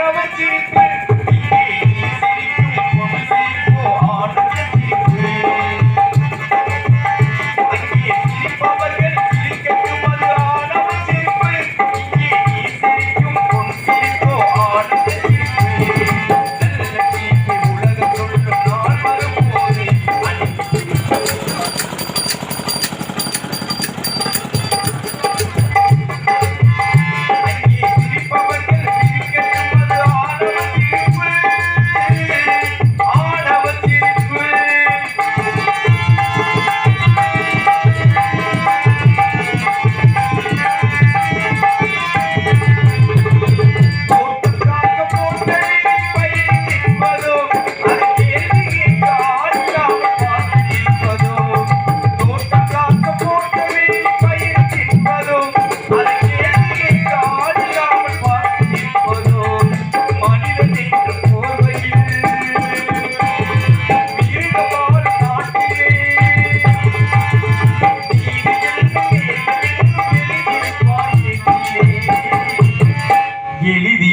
ஆடவர்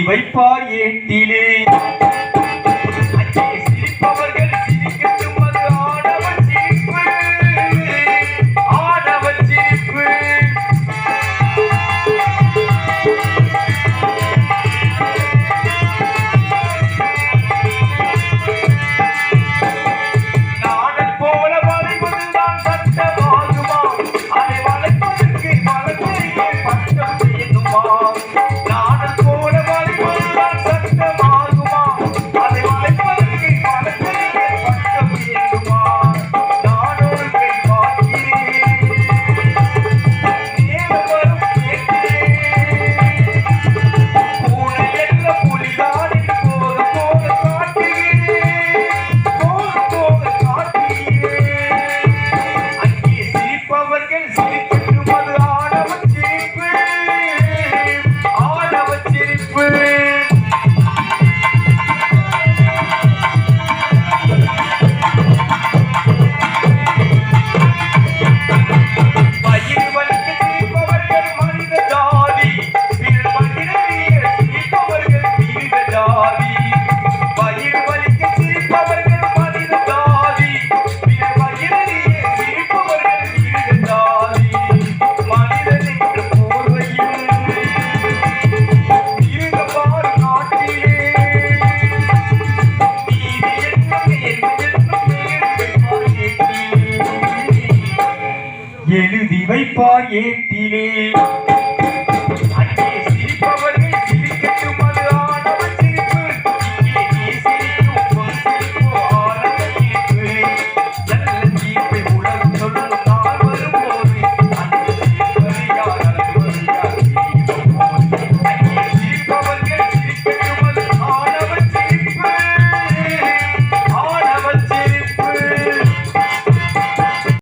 வைப்பார் ஏட்டிலே எழுதி வைப்பார் ஏட்டிலே